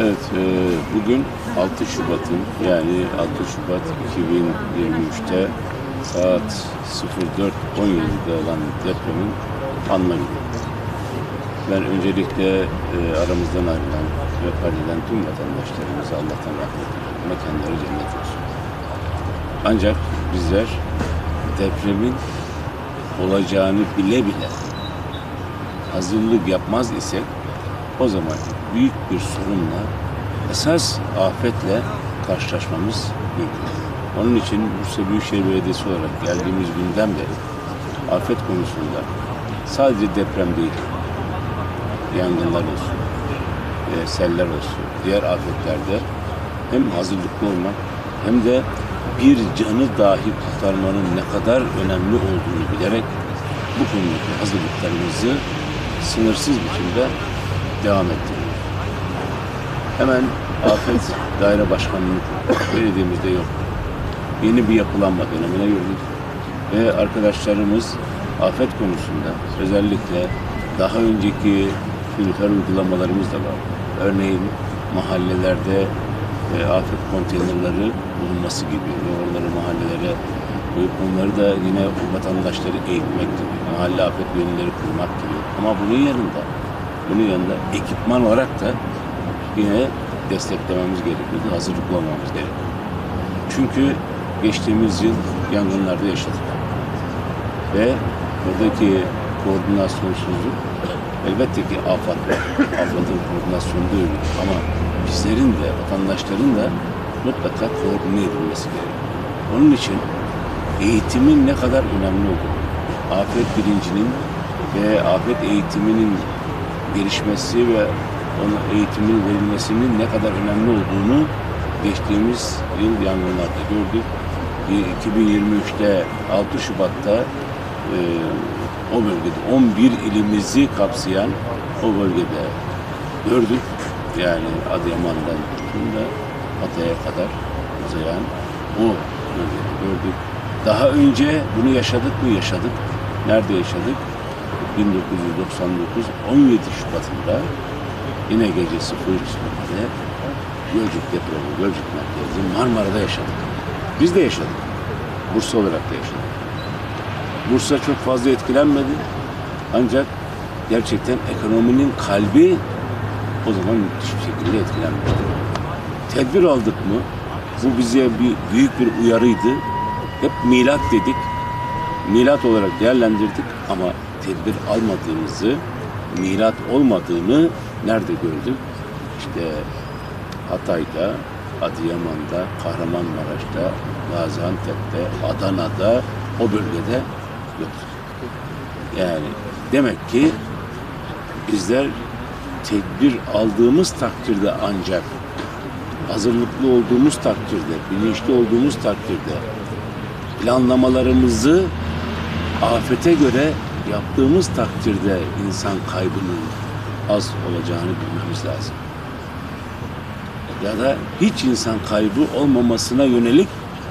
Evet, e, bugün 6 Şubat'ın yani 6 Şubat 2023'te saat 04.17'de olan depremin anma günü. Ben öncelikle e, aramızdan ayrılan ve eden tüm vatandaşlarımıza Allah'tan rahmet diliyorum. Mekanları cennet olsun. Ancak bizler depremin olacağını bile bile hazırlık yapmaz isek o zaman büyük bir sorunla, esas afetle karşılaşmamız mümkün. Onun için Bursa Büyükşehir Belediyesi olarak geldiğimiz günden beri afet konusunda sadece deprem değil, yangınlar olsun, e, seller olsun, diğer afetlerde hem hazırlıklı olmak hem de bir canı dahi kurtarmanın ne kadar önemli olduğunu bilerek bu konudaki hazırlıklarımızı sınırsız biçimde devam ettiriyoruz. Hemen Afet Daire Başkanlığı belediyemizde yok. Yeni bir yapılanma dönemine girdik. Ve arkadaşlarımız afet konusunda özellikle daha önceki kültür uygulamalarımız da var. Örneğin mahallelerde e, afet konteynerleri bulunması gibi ve onları mahallelere koyup onları da yine vatandaşları eğitmek gibi, mahalle afet bölümleri kurmak gibi. Ama bunun yanında bunun yanında ekipman olarak da yine desteklememiz gerekiyor, hazırlıklı olmamız gerekiyor. Çünkü geçtiğimiz yıl yangınlarda yaşadık. Ve buradaki koordinasyonsuzluk elbette ki afat var. Afatın koordinasyonunda öyle. Ama bizlerin de, vatandaşların da mutlaka koordine edilmesi gerekiyor. Onun için eğitimin ne kadar önemli olduğunu, afet bilincinin ve afet eğitiminin gelişmesi ve onun eğitimin verilmesinin ne kadar önemli olduğunu geçtiğimiz yıl yangınlarda gördük. E, 2023'te 6 Şubat'ta e, o bölgede 11 ilimizi kapsayan o bölgede gördük. Yani Adıyaman'dan tutun da Hatay'a kadar uzayan o bölgede gördük. Daha önce bunu yaşadık mı? Yaşadık. Nerede yaşadık? 1999 17 Şubat'ında yine gece 03'de Gölcük depremi, Gölcük merkezi Marmara'da yaşadık. Biz de yaşadık. Bursa olarak da yaşadık. Bursa çok fazla etkilenmedi. Ancak gerçekten ekonominin kalbi o zaman müthiş bir şekilde etkilenmişti. Tedbir aldık mı? Bu bize bir büyük bir uyarıydı. Hep milat dedik. Milat olarak değerlendirdik ama tedbir almadığımızı, milat olmadığını nerede gördük? İşte Hatay'da, Adıyaman'da, Kahramanmaraş'ta, Gaziantep'te, Adana'da, o bölgede yoktu. Yani demek ki bizler tedbir aldığımız takdirde ancak hazırlıklı olduğumuz takdirde, bilinçli olduğumuz takdirde planlamalarımızı afete göre yaptığımız takdirde insan kaybının az olacağını bilmemiz lazım. Ya da hiç insan kaybı olmamasına yönelik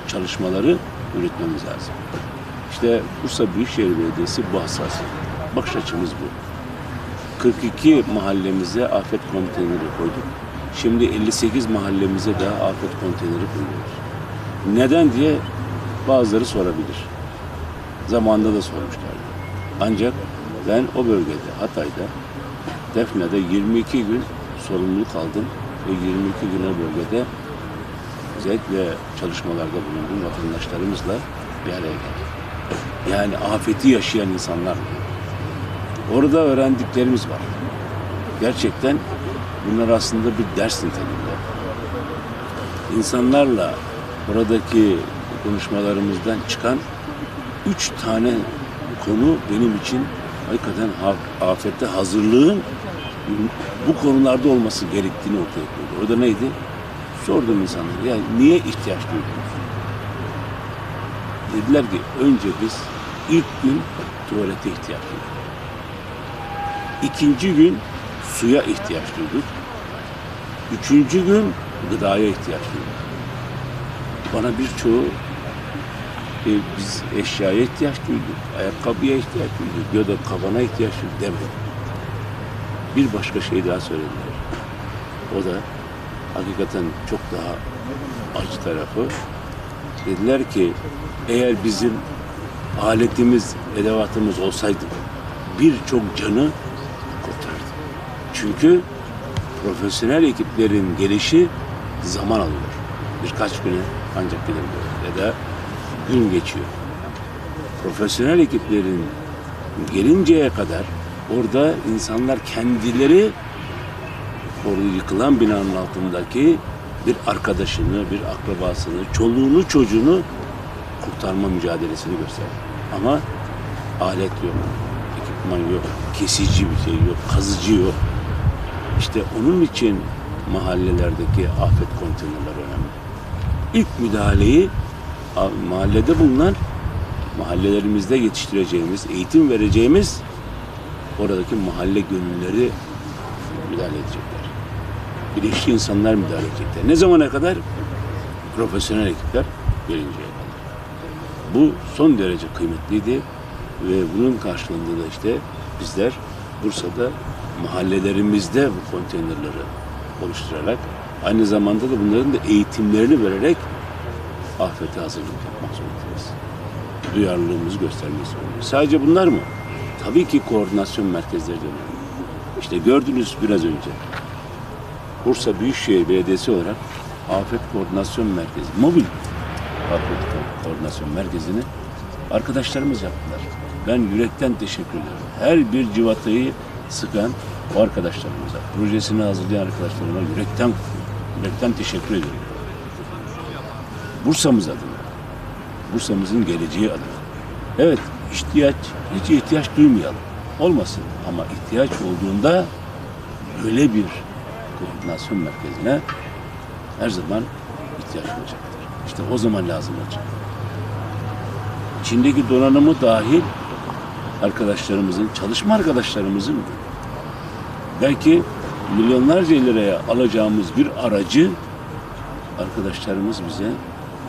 çalışmaları üretmemiz lazım. İşte Bursa Büyükşehir Belediyesi bu hassas. Bakış açımız bu. 42 mahallemize afet konteyneri koyduk. Şimdi 58 mahallemize de afet konteyneri koyuyoruz. Neden diye bazıları sorabilir. Zamanında da sormuşlardı. Ancak ben o bölgede, Hatay'da, Defne'de 22 gün sorumluluk aldım ve 22 gün o bölgede özellikle çalışmalarda bulundum vatandaşlarımızla bir araya geldik. Yani afeti yaşayan insanlar. Orada öğrendiklerimiz var. Gerçekten bunlar aslında bir ders niteliğinde. İnsanlarla buradaki konuşmalarımızdan çıkan üç tane konu benim için hakikaten ha- afette hazırlığın bu konularda olması gerektiğini ortaya koydu. Orada neydi? Sordum insanlara, ya niye ihtiyaç duydunuz? Dediler ki önce biz ilk gün tuvalete ihtiyaç duyduk. İkinci gün suya ihtiyaç duyduk. Üçüncü gün gıdaya ihtiyaç duyduk. Bana birçoğu e, biz eşyaya ihtiyaç duyduk, ayakkabıya ihtiyaç duyduk ya da kavana ihtiyaç duyduk demedi. Bir başka şey daha söylediler. O da hakikaten çok daha acı tarafı. Dediler ki eğer bizim aletimiz, edevatımız olsaydı birçok canı kurtardı. Çünkü profesyonel ekiplerin gelişi zaman alıyor. Birkaç güne ancak gidebiliyor ya da gün geçiyor. Profesyonel ekiplerin gelinceye kadar orada insanlar kendileri orada yıkılan binanın altındaki bir arkadaşını, bir akrabasını, çoluğunu, çocuğunu kurtarma mücadelesini gösterir. Ama alet yok, ekipman yok, kesici bir şey yok, kazıcı yok. İşte onun için mahallelerdeki afet konteynerleri önemli. İlk müdahaleyi mahallede bulunan, mahallelerimizde yetiştireceğimiz, eğitim vereceğimiz oradaki mahalle gönülleri müdahale edecekler. Bilinçli insanlar müdahale edecekler. Ne zamana kadar? Profesyonel ekipler gelinceye kadar. Bu son derece kıymetliydi ve bunun karşılığında da işte bizler Bursa'da mahallelerimizde bu konteynerleri oluşturarak aynı zamanda da bunların da eğitimlerini vererek afete hazırlık yapmak zorundayız. Duyarlılığımızı göstermek zorundayız. Sadece bunlar mı? Tabii ki koordinasyon merkezleri de önemli. İşte gördünüz biraz önce. Bursa Büyükşehir Belediyesi olarak Afet Koordinasyon Merkezi, mobil Afet Ko- Koordinasyon Merkezi'ni arkadaşlarımız yaptılar. Ben yürekten teşekkür ediyorum. Her bir civatayı sıkan o arkadaşlarımıza, projesini hazırlayan arkadaşlarıma yürekten yürekten teşekkür ediyorum. Bursa'mız adına, Bursa'mızın geleceği adına. Evet, ihtiyaç, hiç ihtiyaç duymayalım. Olmasın ama ihtiyaç olduğunda öyle bir koordinasyon merkezine her zaman ihtiyaç olacaktır. İşte o zaman lazım olacak. Çin'deki donanımı dahil arkadaşlarımızın, çalışma arkadaşlarımızın belki milyonlarca liraya alacağımız bir aracı arkadaşlarımız bize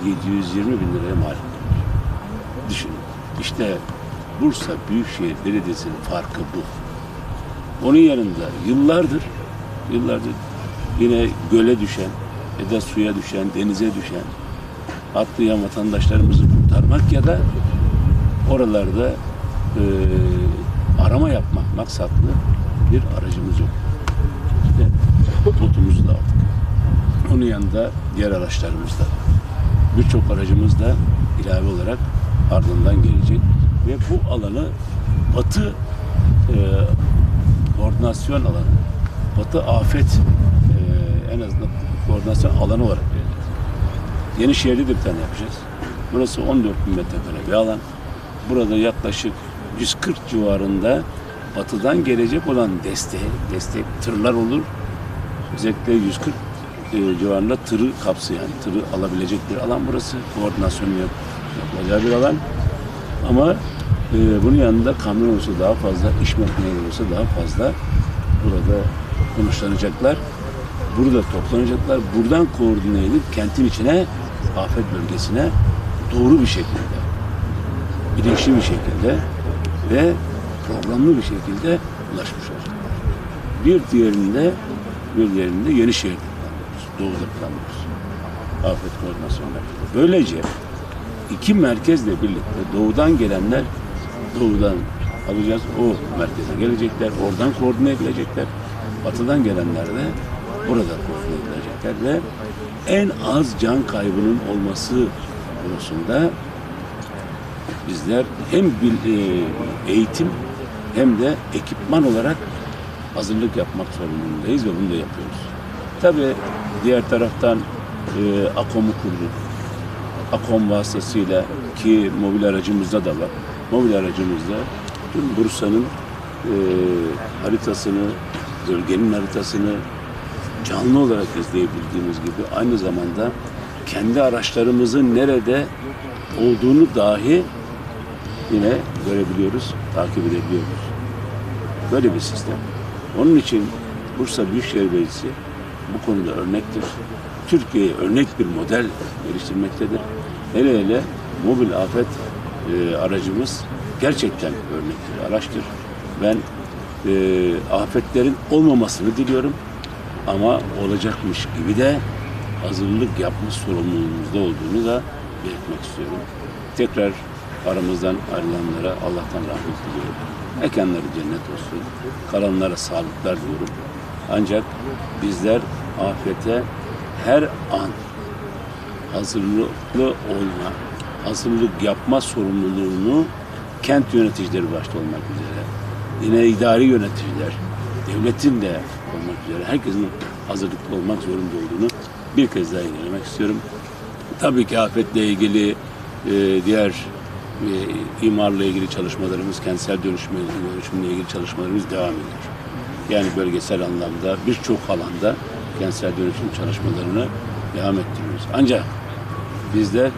720 bin liraya mal. Düşünün. İşte Bursa Büyükşehir Belediyesi'nin farkı bu. Onun yanında yıllardır, yıllardır yine göle düşen ya da suya düşen, denize düşen atlayan vatandaşlarımızı kurtarmak ya da oralarda e, arama yapmak maksatlı bir aracımız yok. İşte botumuzu da aldık. Onun yanında diğer araçlarımız da. Birçok aracımız da ilave olarak ardından gelecek ve bu alanı batı e, koordinasyon alanı, batı afet e, en azından koordinasyon alanı olarak belirledik. Yenişehir'de de bir tane yapacağız. Burası 14 bin metrekare bir alan. Burada yaklaşık 140 civarında batıdan gelecek olan destek, destek tırlar olur. Özellikle 140 e, civarında tırı kapsayan, tırı alabilecek bir alan burası. Koordinasyonu yap, yapılacağı bir alan. Ama e, bunun yanında kamyon olsa daha fazla, iş makineleri olsa daha fazla burada konuşlanacaklar. Burada toplanacaklar. Buradan koordine edip kentin içine, afet bölgesine doğru bir şekilde, bilinçli bir şekilde ve programlı bir şekilde ulaşmış olacaklar. Bir diğerinde, bir diğerinde Yenişehir'de planlıyoruz. Afet Koordinasyon Merkezi. Böylece iki merkezle birlikte doğudan gelenler doğudan alacağız. O merkeze gelecekler. Oradan koordine edilecekler. Batıdan gelenler de orada koordine edilecekler ve en az can kaybının olması konusunda bizler hem bil- e, eğitim hem de ekipman olarak hazırlık yapmak zorundayız ve bunu da yapıyoruz. Tabii diğer taraftan e, AKOM'u kurduk. AKOM vasıtasıyla ki mobil aracımızda da var. Mobil aracımızda tüm Bursa'nın e, haritasını, bölgenin haritasını canlı olarak izleyebildiğimiz gibi aynı zamanda kendi araçlarımızın nerede olduğunu dahi yine görebiliyoruz, takip edebiliyoruz. Böyle bir sistem. Onun için Bursa Büyükşehir Belediyesi bu konuda örnektir. Türkiye'ye örnek bir model geliştirmektedir. Hele hele mobil afet e, aracımız gerçekten örnek bir araçtır. Ben e, afetlerin olmamasını diliyorum. ama olacakmış gibi de hazırlık yapma sorumluluğumuzda olduğunu da belirtmek istiyorum. Tekrar aramızdan ayrılanlara Allah'tan rahmet diliyorum. Mekanları cennet olsun. Kalanlara sağlıklar diliyorum. Ancak bizler afete her an hazırlıklı olma, hazırlık yapma sorumluluğunu kent yöneticileri başta olmak üzere, yine idari yöneticiler, devletin de olmak üzere herkesin hazırlıklı olmak zorunda olduğunu bir kez daha ilerlemek istiyorum. Tabii ki afetle ilgili e, diğer e, imarla ilgili çalışmalarımız, kentsel dönüşümle, dönüşümle ilgili çalışmalarımız devam ediyor. Yani bölgesel anlamda birçok alanda kentsel dönüşüm çalışmalarını devam ettiriyoruz. Ancak bizde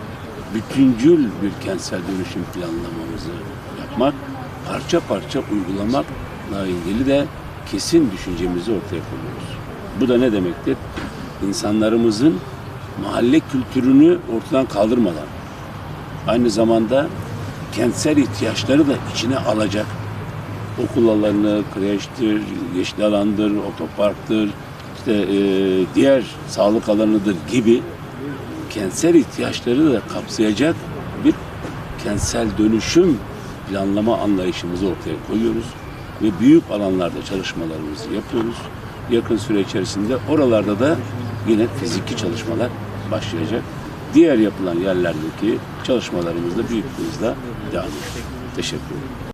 bütüncül bir kentsel dönüşüm planlamamızı yapmak, parça parça uygulamakla ilgili de kesin düşüncemizi ortaya koyuyoruz. Bu da ne demektir? İnsanlarımızın mahalle kültürünü ortadan kaldırmadan, aynı zamanda kentsel ihtiyaçları da içine alacak okul alanı, kreştir, yeşil alandır, otoparktır, işte e, diğer sağlık alanıdır gibi kentsel ihtiyaçları da kapsayacak bir kentsel dönüşüm planlama anlayışımızı ortaya koyuyoruz ve büyük alanlarda çalışmalarımızı yapıyoruz. Yakın süre içerisinde oralarda da yine fiziki çalışmalar başlayacak. Diğer yapılan yerlerdeki çalışmalarımız da büyük hızla devam ediyor. Teşekkür ederim.